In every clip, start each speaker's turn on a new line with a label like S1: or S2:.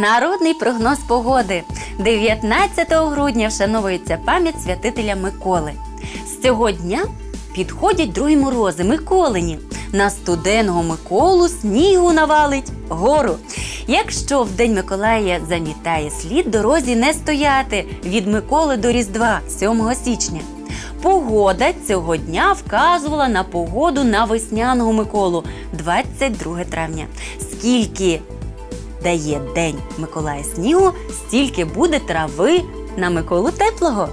S1: Народний прогноз погоди. 19 грудня вшановується пам'ять святителя Миколи. З цього дня підходять другі морози Миколині. На студеного Миколу снігу навалить гору. Якщо в день Миколая замітає слід, дорозі не стояти від Миколи до Різдва 7 січня. Погода цього дня вказувала на погоду на весняного Миколу 22 травня. Скільки дає день Миколая снігу, стільки буде трави на Миколу теплого.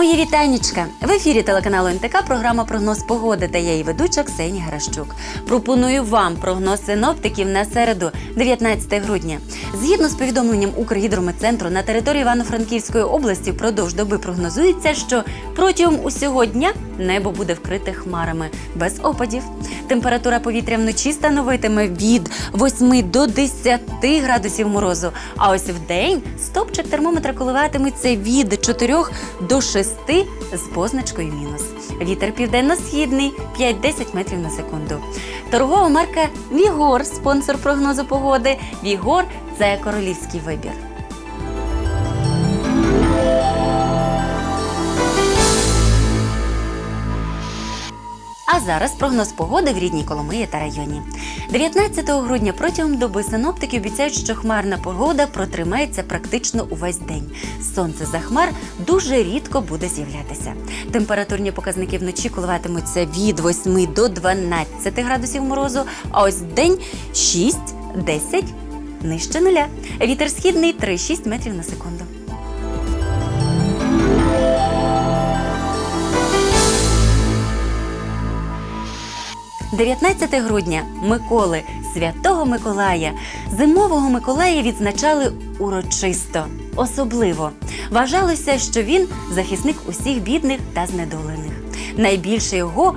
S1: Мої вітанічка! В ефірі телеканалу НТК програма Прогноз погоди та я її ведуча Ксенія Гращук. Пропоную вам прогноз синоптиків на середу, 19 грудня. Згідно з повідомленням Укргідрометцентру на території Івано-Франківської області впродовж доби прогнозується, що протягом усього дня небо буде вкрите хмарами без опадів. Температура повітря вночі становитиме від 8 до 10 градусів морозу. А ось в день стопчик термометра коливатиметься від 4 до 6 з позначкою мінус. Вітер південно-східний 5-10 метрів на секунду. Торгова марка Вігор, спонсор прогнозу погоди. Вігор це королівський вибір. Зараз прогноз погоди в рідній Коломиї та районі. 19 грудня протягом доби синоптики обіцяють, що хмарна погода протримається практично увесь день. Сонце за хмар дуже рідко буде з'являтися. Температурні показники вночі коливатимуться від 8 до 12 градусів морозу, а ось день 6-10 нижче нуля. Вітер східний 3-6 метрів на секунду. – 19 грудня Миколи, святого Миколая. Зимового Миколая відзначали урочисто, особливо. Вважалося, що він захисник усіх бідних та знедолених. Найбільше його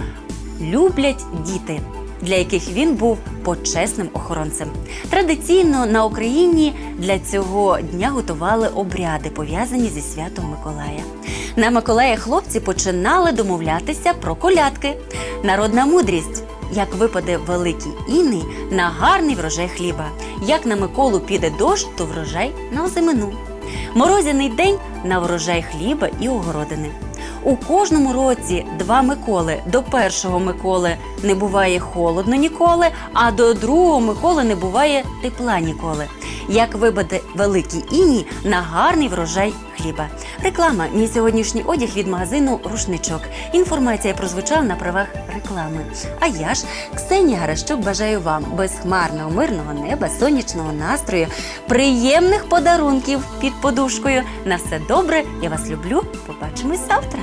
S1: люблять діти, для яких він був почесним охоронцем. Традиційно на Україні для цього дня готували обряди, пов'язані зі святом Миколая. На Миколая хлопці починали домовлятися про колядки. Народна мудрість. Як випаде великий іний на гарний врожай хліба. Як на Миколу піде дощ, то врожай на озимину. Морозяний день на врожай хліба і огородини. У кожному році два Миколи. До першого Миколи не буває холодно ніколи, а до другого Миколи не буває тепла ніколи. Як випаде великий іній на гарний врожай хліба. Реклама. Мій сьогоднішній одяг від магазину Рушничок. Інформація прозвучала на правах реклами. А я ж, Ксенія Гаращук, бажаю вам безхмарного, мирного неба, сонячного настрою, приємних подарунків під подушкою. На все добре. Я вас люблю. Побачимось завтра.